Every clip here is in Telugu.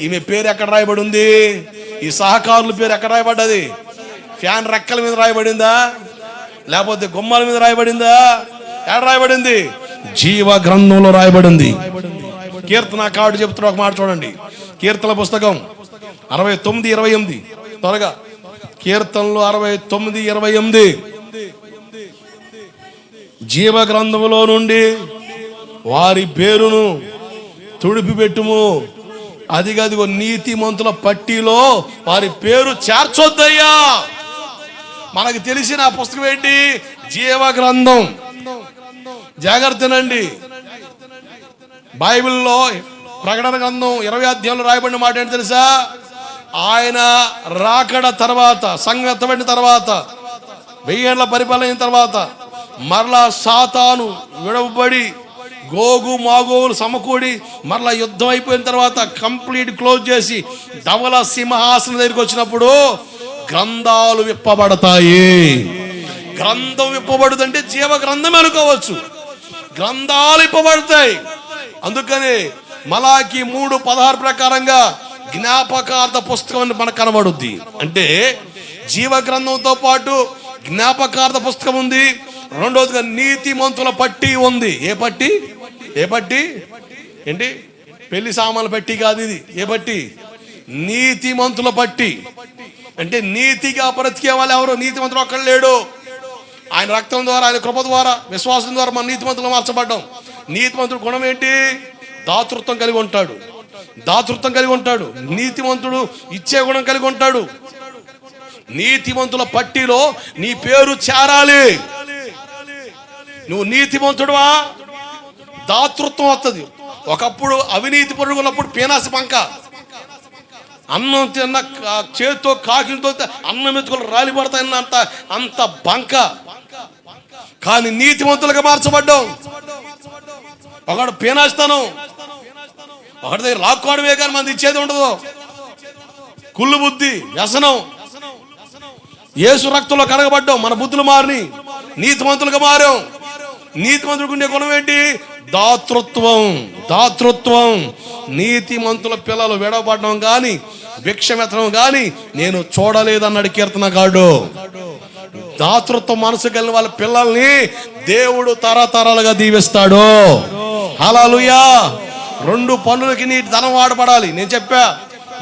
ఈమె పేరు ఎక్కడ రాయబడి ఉంది ఈ సహకారుల పేరు ఎక్కడ రాయబడ్డది? ఫ్యాన్ రెక్కల మీద రాయబడిందా? లేకపోతే గుమ్మాల మీద రాయబడిందా? ఎక్కడ రాయబడింది? జీవ గ్రంథంలో రాయబడింది. కీర్తన కార్డు చెప్తున్న ఒక మాట చూడండి. కీర్తన పుస్తకం అరవై తొమ్మిది ఇరవై ఎనిమిది. త్వరగా. కీర్తనలు అరవై తొమ్మిది ఇరవై ఎనిమిది. జీవ గ్రంథములో నుండి వారి పేరును తుడిపి పెట్టుము అది అదిగో నీతిమంతుల పట్టిలో వారి పేరు చేర్చొద్దయ్యా. మనకు తెలిసిన ఆ పుస్తకం ఏంటి? జీవ గ్రంథం. జాగ్రత్తనండి బైబిల్లో ప్రకటన గ్రంథం ఇరవై అధ్యాయంలో రాయబడిన మాట ఏంటి తెలుసా? ఆయన రాకడ తర్వాత సంగతమైన తర్వాత వెయ్యేళ్ళ పరిపాలన తర్వాత మరలా సాతాను విడవబడి గోగు మాగోగులు సమకూడి మరలా యుద్ధం అయిపోయిన తర్వాత కంప్లీట్ క్లోజ్ చేసి ధవల సింహాసనం దగ్గరికి వచ్చినప్పుడు గ్రంథాలు విప్పబడతాయి. గ్రంథం విప్పబడుతుంటే జీవ గ్రంథం అనుకోవచ్చు. గ్రంథాలు ఇప్పబడతాయి అందుకని మలాకి మూడు పదహారు ప్రకారంగా జ్ఞాపకార్థ పుస్తకం అని మనకు కనబడుద్ది. అంటే జీవ గ్రంథంతో పాటు జ్ఞాపకార్థ పుస్తకం ఉంది. రెండోదిగా నీతిమంతుల పట్టి ఉంది. ఏ పట్టి? ఏ బట్టి? ఏంటి? పెళ్ళి సామాన్లు బట్టి కాదు ఇది. ఏ బట్టి? నీతిమంతుల పట్టి అంటే నీతిగా బ్రతికే వాళ్ళు ఎవరు? నీతిమంతుడు ఒక్కడు లేడు. ఆయన రక్తం ద్వారా ఆయన కృప ద్వారా విశ్వాసం ద్వారా మన నీతిమంతులు మార్చబడ్డాం. నీతిమంతుడు గుణం ఏంటి? దాతృత్వం కలిగి ఉంటాడు. దాతృత్వం కలిగి ఉంటాడు. నీతిమంతుడు ఇచ్చే గుణం కలిగి ఉంటాడు. నీతిమంతుల పట్టిలో నీ పేరు చేరాలి. నువ్వు నీతిమంతుడువా? దాతృత్వం వస్తుంది ఒకప్పుడు అవినీతి పరుడు ఉన్నప్పుడు పీనాసి పంక. అన్నం తిన్న చేతితో కాకిలతో అన్నం ఎత్తుకులు రాలి పడతాయన్న అంత అంత బంక. కానీ నీతిమంతులుగా మార్చబడ్డాం. ఒకడు పీనాస్తాను. ఒకటి దగ్గర లాక్కోవడమే కానీ మనది ఇచ్చేది ఉండదు. కుళ్ళు బుద్ధి వ్యసనం. యేసు రక్తంలో కడగబడ్డాం. మన బుద్ధులు మారిని. నీతిమంతులుగా మారాం. నీతిమంతుడికి ఉండే గుణం ఏంటి? దాతృత్వం దాతృత్వం. నీతిమంతుల పిల్లలు విడవబడడం కానీ భిక్షమెత్తడం కానీ నేను చూడలేదన్నాడు కీర్తనగాడు దాతృత్వం మనసు కలిగిన వాళ్ళ పిల్లల్ని దేవుడు తరతరాలుగా దీవిస్తాడు. హలాలుయా రెండు పనులకి నీ ధనం వాడబడాలి. నేను చెప్పా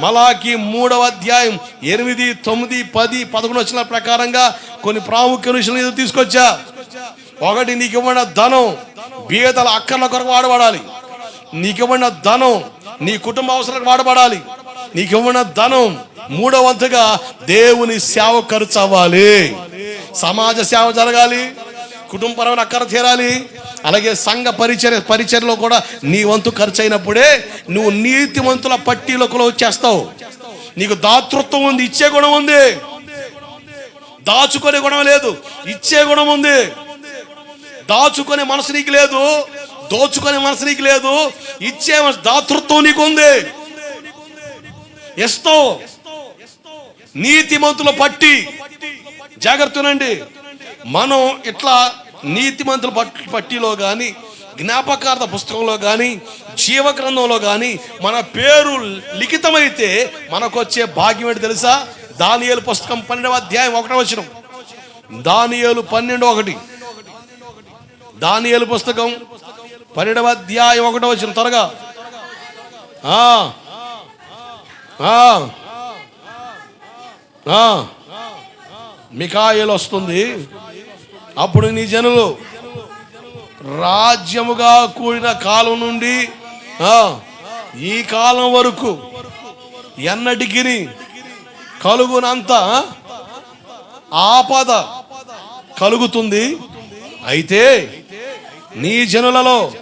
మలాకి మూడవ అధ్యాయం ఎనిమిది తొమ్మిది పది పదకొండు వచ్చిన ప్రకారంగా కొన్ని ప్రాముఖ్య విషయాలు తీసుకొచ్చా? ఒకటి నీకు ఇవ్వబడిన ధనం బీదల అక్కర్ల కొరకు వాడబడాలి. నీకు ధనం నీ కుటుంబ అవసరాలకు వాడబడాలి. నీకు ఇవ్వబడిన ధనం మూడవ వంతుగా దేవుని సేవ ఖర్చు అవ్వాలి. సమాజ సేవ జరగాలి. కుటుంబపరమైన అక్కర తీరాలి. అలాగే సంఘ పరిచర్య పరిచర్లో కూడా నీ వంతు ఖర్చు అయినప్పుడే నువ్వు నీతివంతుల పట్టీలోకి వచ్చేస్తావు. నీకు దాతృత్వం ఉంది ఇచ్చే గుణం ఉంది. దాచుకునే గుణం లేదు ఇచ్చే గుణం ఉంది. దాచుకునే మనసు నీకు లేదు. దోచుకునే మనసు నీకు లేదు. ఇచ్చే మనసు- దాతృత్వం నీకు ఉంది. ఇస్తావు నీతిమంతుల పట్టి. జాగ్రత్తనండి మనం ఇట్లా నీతిమంతుల పట్- పట్టిలో కానీ జ్ఞాపకార్థ పుస్తకంలో కానీ జీవగ్రంథంలో కానీ మన పేరు లిఖితమైతే మనకు వచ్చే భాగ్యం ఏంటి తెలుసా? దానియేలు పుస్తకం పన్నెండవ అధ్యాయం ఒకటో వచ్చిన దానియేలు పన్నెండు ఒకటి. దానియలు పుస్తకం పన్నెండవ అధ్యాయం ఒకటో వచ్చిన త్వరగా. మికాయలు వస్తుంది. అప్పుడు నీ జనులు రాజ్యముగా కూడిన కాలం నుండి ఈ కాలం వరకు ఎన్నటికి కలుగునంత ఆపద కలుగుతుంది. అయితే నీ జనులలో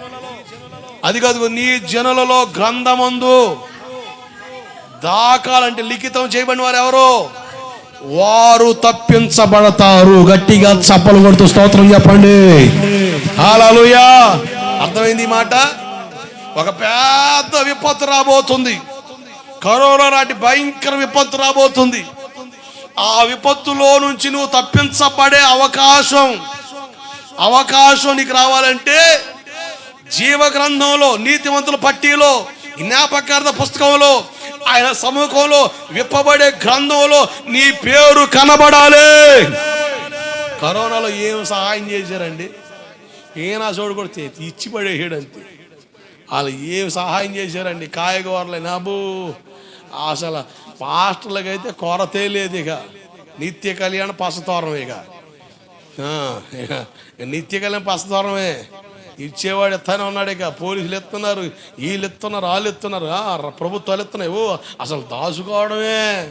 అది కాదు నీ జనులలో గ్రంథమందు దాకాలంటే లిఖితం చేయబడిన వారు ఎవరు? వారు తప్పించబడతారు. గట్టిగా చప్పలు కొడుతూ స్తోత్రం చెప్పండి. హాలూయా అర్థమైంది మాట? ఒక పెద్ద విపత్తు రాబోతుంది. కరోనా నాటి భయంకర విపత్తు రాబోతుంది. ఆ విపత్తులో నుంచి నువ్వు తప్పించబడే అవకాశం అవకాశం నీకు రావాలంటే జీవ గ్రంథంలో నీతివంతుల పట్టీలో జ్ఞాపకార్థ పుస్తకంలో ఆయన సముఖంలో విప్పబడే గ్రంథంలో నీ పేరు కనబడాలి. కరోనాలో ఏం సహాయం చేశారండి? ఈనా చోడు కూడా ఇచ్చి పడేసాడు అంతే వాళ్ళు ఏం సహాయం చేశారండి? కాయగూరలే నాబు అసలు పాస్టర్లకైతే కొరతే లేదు ఇక. నిత్య కళ్యాణ పసతోరం ఇక. నిత్యకాలం ఇక ఇచ్చేవాడు ఎత్తానే ఉన్నాడు ఇక. పోలీసులు ఎత్తున్నారు వీళ్ళు ఎత్తున్నారు వాళ్ళు ఎత్తున్నారు. ప్రభుత్వాలు ఎత్తున్నాయి. ఓ అసలు దాచుకోవడమే.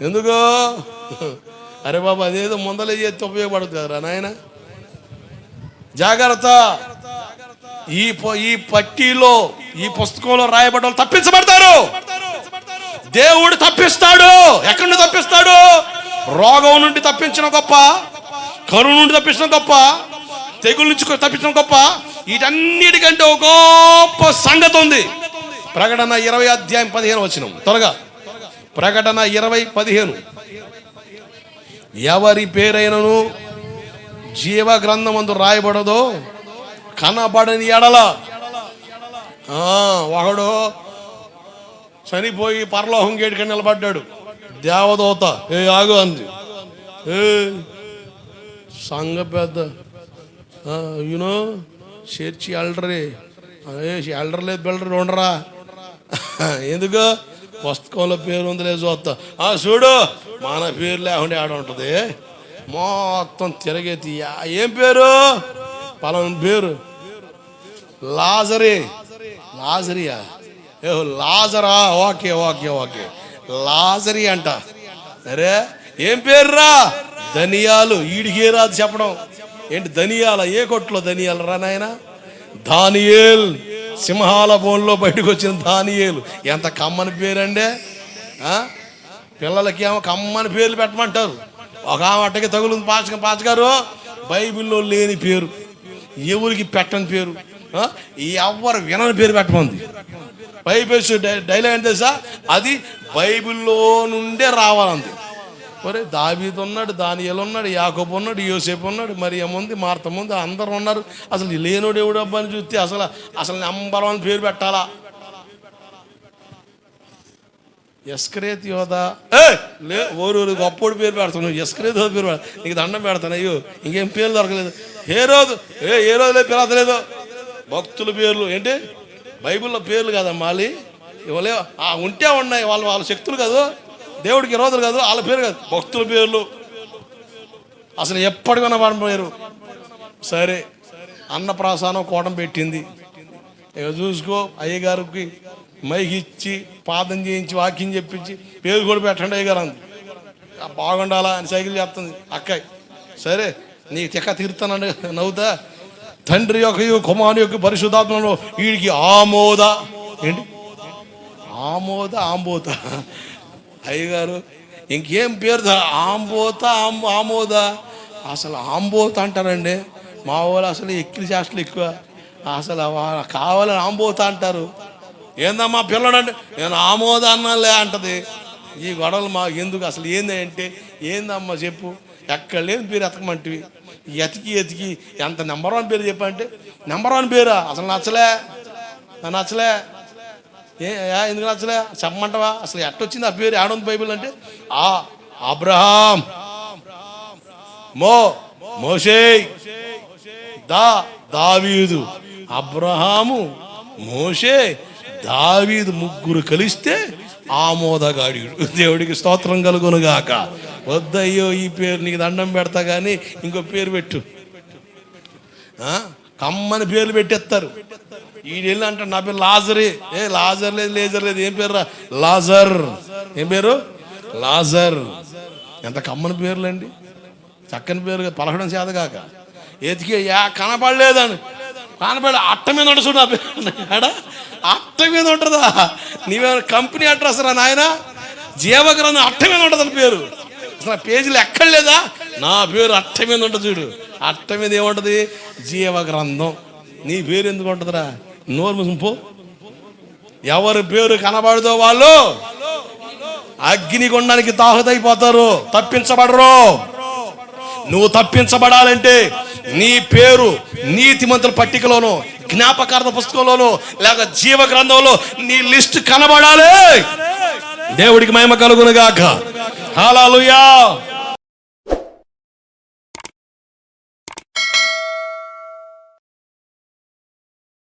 ఎందుకు? అరే బాబు అదేదో ముందలే చేస్తే ఉపయోగపడుతుంది కదరా నాయన. జాగ్రత్త. ఈ ఈ పట్టీలో ఈ పుస్తకంలో రాయబడ్డ తప్పించబడతారు. దేవుడు తప్పిస్తాడు. ఎక్కడి నుండి తప్పిస్తాడు? రోగం నుండి తప్పించిన గొప్ప కరువు నుండి తప్పించడం గొప్ప తెగుల నుంచి తప్పించడం గొప్ప వీటన్నిటికంటే ఒక గొప్ప సంగతి ఉంది. ప్రకటన ఇరవై అధ్యాయం పదిహేను వచ్చిన త్వరగా. ప్రకటన ఇరవై పదిహేను. ఎవరి పేరైనను జీవ గ్రంథం అందు రాయబడదో కనబడని ఎడల. ఆ, ఒకడు చనిపోయి పరలోహం గేటుకి నిలబడ్డాడు. దేవదూత ఏ ఆగు అంది ఏ సంఘ పెద్ద యూనో చర్చి ఎల్డరీ ఎల్డర్ లేదు బిల్డర్ ఉండరా? ఎందుకు? పుస్తకంలో పేరు ఉందిలే చూస్తా. ఆ చూడు మన పేరు లేకుండా ఆడ ఉంటుంది? మొత్తం తిరగేతి. ఏం పేరు? పలానా పేరు? లాజరే. లాజరియా? ఏ లాజరా? Okay okay okay. లాజరి అంట. అరే ఏం పేరురా? ధనియాలు. ఈడికే రాదు చెప్పడం. ఏంటి ధనియాల? ఏ కొట్లో ధనియాలు రా నాయన? దానియేల్ సింహాల బోన్లో బయటకు వచ్చిన దానియేలు ఎంత కమ్మని పేరండే? పిల్లలకి ఏమో కమ్మని పేర్లు పెట్టమంటారు. ఒక అట్టకి తగులుంది పాచక పాచగారు బైబిల్లో లేని పేరు. ఎవరికి పెట్టని పేరు? ఎవరు వినని పేరు పెట్టమంది? బైబిల్ డైలాగ్ అంటే తెలుసా? అది బైబిల్లో నుండే రావాలంది. ఒరే దావీదు ఉన్నాడు దానియలు ఉన్నాడు యాకోబు ఉన్నాడు యోసేపు ఉన్నాడు మరి ఏముంది మార్తం ఉంది అందరు ఉన్నారు. అసలు లేనోడు ఎవడు అబ్బాని చూస్తే అసలు అసలు నెంబర్ వన్ పేరు పెట్టాలా? ఎస్క్రేత్ యోధ. ఏ లే ఓరు గొప్పోడు పేరు పెడతాను ఎస్క్రేత్ యోధ పేరు పెడతా. నీకు దండం పెడతాను అయ్యో ఇంకేం పేర్లు దొరకలేదు. ఏ రోజు ఏ ఏ రోజు లేదు పిలవలేదు భక్తుల పేర్లు ఏంటి? బైబిల్లో పేర్లు కదమ్మా మళ్ళీ ఇవ్వలే. ఆ ఉంటే ఉన్నాయి వాళ్ళు వాళ్ళ శక్తులు కాదు. దేవుడికి రోజులు కాదు వాళ్ళ పేరు కాదు. భక్తుల పేర్లు. అసలు ఎప్పటికైనా పడిపోయారు సరే అన్నప్రాసానం కోటం పెట్టింది. ఇక చూసుకో అయ్యగారికి మైకి ఇచ్చి పాదం చేయించి వాకింగ్ చెప్పించి పేరు కూడా పెట్టండి అయ్యగారు. అంది బాగుండాలా అని సైకిల్ చెప్తుంది అక్కయ్ సరే నీ తిక్క తీరుతానండి నవ్వుతా. తండ్రి యొక్క కుమారు యొక్క పరిశుధాత్మలో వీడికి ఆమోద. ఏంటి? ఆమోద ఆంబోత. అయ్యగారు ఇంకేం పేరు ఆంబోత ఆమోద. అసలు ఆంబోత అంటారండి. మా వాళ్ళు అసలు ఎక్కిలి చేష్టలు ఎక్కువ. అసలు కావాలని ఆంబోత అంటారు. ఏందమ్మా పిల్లడు అంటే నేను ఆమోద అన్నలే అంటది. ఈ గొడవలు మా ఎందుకు? అసలు ఏందంటే ఏందమ్మా చెప్పు. ఎక్కడ లేని పేరు ఎతకమంటివి. ఎతికి ఎతికి ఎంత నెంబర్ వన్ పేరు చెప్పంటే నెంబర్ వన్ పేరా? అసలు నచ్చలే. నచ్చలే. ఏ ఎందుకు నచ్చలే? చెప్పమంటావా? అసలు ఎట్టొచ్చింది ఆ పేరు? ఆడ బైబిల్ అంటే ఆ అబ్రహాం. మో మోషే దా దావీదు. అబ్రహాము మోషే దావీదు ముగ్గురు కలిస్తే ఆమోదగాడు దేవుడికి స్తోత్రం కలుగును గాక వద్దయ్యో ఈ పేరు నీకు దండం పెడతా కానీ ఇంకో పేరు పెట్టు. కమ్మని పేర్లు పెట్టేస్తారు. ఈడెళ్ళి అంటాడు నా పేరు లాజరే. ఏ లాజర్ లేదు లేజర్ లేదు. ఏం పేరు లాజర్. ఏం పేరు? లాజర్. ఎంత కమ్మని పేర్లండి. చక్కని పేరు పలకడం చేత కాక. ఎతికి యా కనపడలేదని. కనపడే అట్ట మీద ఉండదు చూడు నా పేరు. అట్ట మీద ఉంటుందా? నీవేమైనా కంపెనీ అడ్రస్ రా నాయన. జీవగ్రంథం అట్ట మీద ఉంటుంది పేరు. అసలు పేజీలు ఎక్కడ లేదా? నా పేరు అట్ట మీద ఉంటుంది చూడు. అట్ట మీద ఏముంటుంది? జీవగ్రంథం. నీ పేరు ఎందుకు ఉంటుందిరా? నోరు ముసింపు ఎవరి పేరు కనబడదో వాళ్ళు అగ్నిగుండానికి తాహుతైపోతారు తప్పించబడరు. నువ్వు తప్పించబడాలంటే నీ పేరు నీతిమంతుల పట్టికలోను జ్ఞాపకార్థ పుస్తకంలోను లేక జీవ గ్రంథంలో నీ లిస్ట్ కనబడాలి. దేవుడికి మహిమ కలుగును గాక హాలూయా